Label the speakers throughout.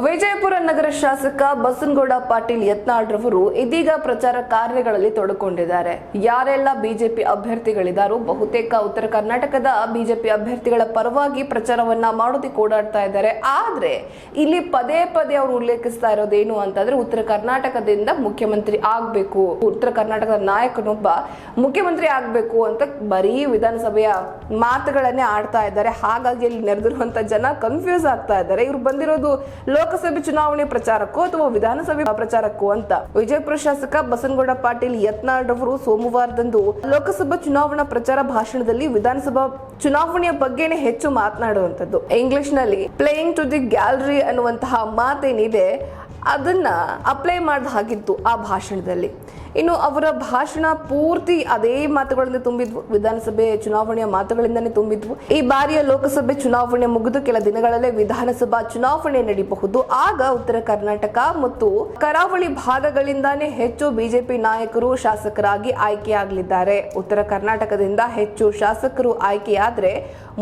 Speaker 1: ವಿಜಯಪುರ ನಗರ ಶಾಸಕ ಬಸನಗೌಡ ಪಾಟೀಲ್ ಯತ್ನಾಳ್ ರವರು ಇದೀಗ ಪ್ರಚಾರ ಕಾರ್ಯಗಳಲ್ಲಿ ತೊಡಕೊಂಡಿದ್ದಾರೆ. ಯಾರೆಲ್ಲ ಬಿಜೆಪಿ ಅಭ್ಯರ್ಥಿಗಳಿದ್ದಾರೋ ಬಹುತೇಕ ಉತ್ತರ ಕರ್ನಾಟಕದ ಬಿಜೆಪಿ ಅಭ್ಯರ್ಥಿಗಳ ಪರವಾಗಿ ಪ್ರಚಾರವನ್ನ ಮಾಡೋದಿ ಓಡಾಡ್ತಾ ಇದ್ದಾರೆ. ಆದ್ರೆ ಇಲ್ಲಿ ಪದೇ ಪದೇ ಅವರು ಉಲ್ಲೇಖಿಸ್ತಾ ಇರೋದೇನು ಅಂತಂದ್ರೆ ಉತ್ತರ ಕರ್ನಾಟಕದಿಂದ ಮುಖ್ಯಮಂತ್ರಿ ಆಗ್ಬೇಕು. ಉತ್ತರ ಕರ್ನಾಟಕದ ನಾಯಕನೊಬ್ಬ ಮುಖ್ಯಮಂತ್ರಿ ಆಗ್ಬೇಕು ಅಂತ ಬರೀ ವಿಧಾನಸಭೆಯ ಮಾತುಗಳನ್ನೇ ಆಡ್ತಾ ಇದ್ದಾರೆ. ಹಾಗಾಗಿ ಇಲ್ಲಿ ನೆರೆದಿರುವಂತ ಜನ ಕನ್ಫ್ಯೂಸ್ ಆಗ್ತಾ ಇದ್ದಾರೆ. ಇವ್ರು ಬಂದಿರೋದು ಲೋಕಸಭೆ ಚುನಾವಣೆ ಪ್ರಚಾರಕ್ಕೂ ಅಥವಾ ವಿಧಾನಸಭೆ ಪ್ರಚಾರಕ್ಕೂ ಅಂತ. ವಿಜಯಪುರ ಶಾಸಕ ಬಸನಗೌಡ ಪಾಟೀಲ್ ಯತ್ನಾಳ್ ಅವರು ಸೋಮವಾರದಂದು ಲೋಕಸಭಾ ಚುನಾವಣಾ ಪ್ರಚಾರ ಭಾಷಣದಲ್ಲಿ ವಿಧಾನಸಭಾ ಚುನಾವಣೆಯ ಬಗ್ಗೆನೇ ಹೆಚ್ಚು ಮಾತನಾಡುವಂತದ್ದು ಇಂಗ್ಲಿಷ್ನಲ್ಲಿ ಪ್ಲೇಯಿಂಗ್ ಟು ದಿ ಗ್ಯಾಲರಿ ಅನ್ನುವಂತಹ ಮಾತೇನಿದೆ. ಅದನ್ನ ಅಪ್ಲೈ ಮಾಡಿದ ಹಾಗಿತ್ತು ಆ ಭಾಷಣದಲ್ಲಿ. ಇನ್ನು ಅವರ ಭಾಷಣ ಪೂರ್ತಿ ಅದೇ ಮಾತುಗಳಿಂದ ತುಂಬಿದ್ವು. ವಿಧಾನಸಭೆ ಚುನಾವಣೆಯ ಮಾತುಗಳಿಂದನೇ ತುಂಬಿದ್ವು. ಈ ಬಾರಿಯ ಲೋಕಸಭೆ ಚುನಾವಣೆ ಮುಗಿದು ಕೆಲ ದಿನಗಳಲ್ಲೇ ವಿಧಾನಸಭಾ ಚುನಾವಣೆ ನಡೆಯಬಹುದು ಆಗ ಉತ್ತರ ಕರ್ನಾಟಕ ಮತ್ತು ಕರಾವಳಿ ಭಾಗಗಳಿಂದಾನೇ ಹೆಚ್ಚು ಬಿಜೆಪಿ ನಾಯಕರು ಶಾಸಕರಾಗಿ ಆಯ್ಕೆಯಾಗಲಿದ್ದಾರೆ. ಉತ್ತರ ಕರ್ನಾಟಕದಿಂದ ಹೆಚ್ಚು ಶಾಸಕರು ಆಯ್ಕೆಯಾದ್ರೆ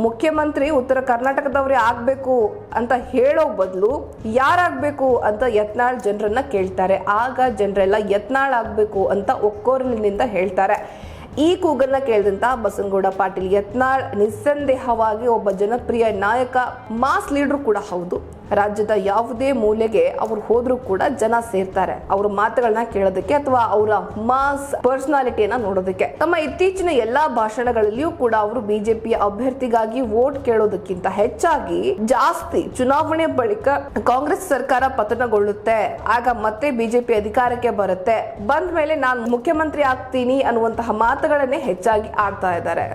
Speaker 1: ಮುಖ್ಯಮಂತ್ರಿ ಉತ್ತರ ಕರ್ನಾಟಕದವರೇ ಆಗ್ಬೇಕು ಅಂತ ಹೇಳೋ ಬದಲು ಯಾರಾಗ್ಬೇಕು ಅಂತ ಯತ್ನಾಳ್ ಜನರನ್ನ ಕೇಳ್ತಾರೆ. ಆಗ ಜನರೆಲ್ಲ ಯತ್ನಾಳ್ ಆಗ್ಬೇಕು ಅಂತ ಒಕ್ಕೋರ್ನಿಂದ ಹೇಳ್ತಾರೆ. ಈ ಕೂಗನ್ನ ಕೇಳಿದಂತ ಬಸನಗೌಡ ಪಾಟೀಲ್ ಯತ್ನಾಳ್ ನಿಸ್ಸಂದೇಹವಾಗಿ ಒಬ್ಬ ಜನಪ್ರಿಯ ನಾಯಕ, ಮಾಸ್ ಲೀಡರ್ ಕೂಡ ಹೌದು. ರಾಜ್ಯದ ಯಾವುದೇ ಮೂಲೆಗೆ ಅವ್ರು ಹೋದ್ರೂ ಕೂಡ ಜನ ಸೇರ್ತಾರೆ. ಅವ್ರ ಮಾತುಗಳನ್ನ ಕೇಳೋದಕ್ಕೆ ಅಥವಾ ಅವರ ಮಾಸ್ ಪರ್ಸನಾಲಿಟಿಯನ್ನ ನೋಡೋದಕ್ಕೆ. ತಮ್ಮ ಇತ್ತೀಚಿನ ಎಲ್ಲಾ ಭಾಷಣಗಳಲ್ಲಿಯೂ ಕೂಡ ಅವರು ಬಿಜೆಪಿಯ ಅಭ್ಯರ್ಥಿಗಾಗಿ ವೋಟ್ ಕೇಳೋದಕ್ಕಿಂತ ಹೆಚ್ಚಾಗಿ ಜಾಸ್ತಿ ಚುನಾವಣೆ ಬಳಿಕ ಕಾಂಗ್ರೆಸ್ ಸರ್ಕಾರ ಪತನಗೊಳ್ಳುತ್ತೆ. ಆಗ ಮತ್ತೆ ಬಿಜೆಪಿ ಅಧಿಕಾರಕ್ಕೆ ಬರುತ್ತೆ. ಬಂದ ಮೇಲೆ ನಾನು ಮುಖ್ಯಮಂತ್ರಿ ಆಗ್ತೀನಿ ಅನ್ನುವಂತಹ ಮಾತುಗಳನ್ನೇ ಹೆಚ್ಚಾಗಿ ಆಗ್ತಾ ಇದ್ದಾರೆ.